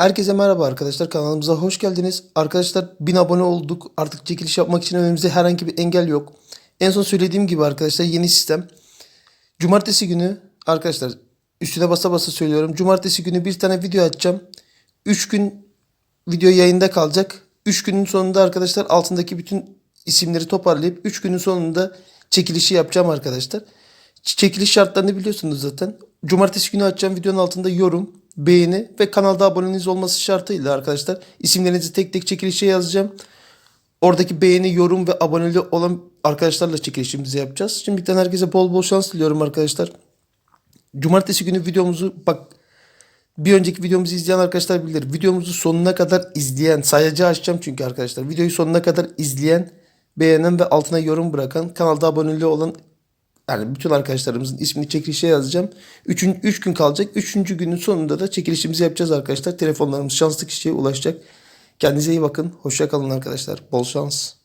Herkese merhaba arkadaşlar kanalımıza hoş geldiniz. Arkadaşlar 1000 abone olduk. Artık çekiliş yapmak için önümüzde herhangi bir engel yok. En son söylediğim gibi arkadaşlar yeni sistem. Cumartesi günü arkadaşlar üstüne basa basa söylüyorum. Cumartesi günü bir tane video açacağım. 3 gün video yayında kalacak. 3 günün sonunda arkadaşlar altındaki bütün isimleri toparlayıp 3 günün sonunda çekilişi yapacağım arkadaşlar. Çekiliş şartlarını biliyorsunuz zaten. Cumartesi günü açacağım videonun altında yorum, beğeni ve kanalda aboneniz olması şartıyla arkadaşlar isimlerinizi tek tek çekilişe yazacağım. Oradaki beğeni, yorum ve aboneli olan arkadaşlarla çekilişimizi yapacağız. Şimdiden herkese bol bol şans diliyorum arkadaşlar. Cumartesi günü videomuzu bak bir önceki videomuzu izleyen arkadaşlar bilir. Videomuzu sonuna kadar izleyen, sayacı açacağım çünkü arkadaşlar. Videoyu sonuna kadar izleyen, beğenen ve altına yorum bırakan, kanalda aboneli olan yani bütün arkadaşlarımızın ismini çekilişe yazacağım. 3 üç gün kalacak. Üçüncü günün sonunda da çekilişimizi yapacağız arkadaşlar. Telefonlarımız şanslı kişiye ulaşacak. Kendinize iyi bakın. Hoşça kalın arkadaşlar. Bol şans.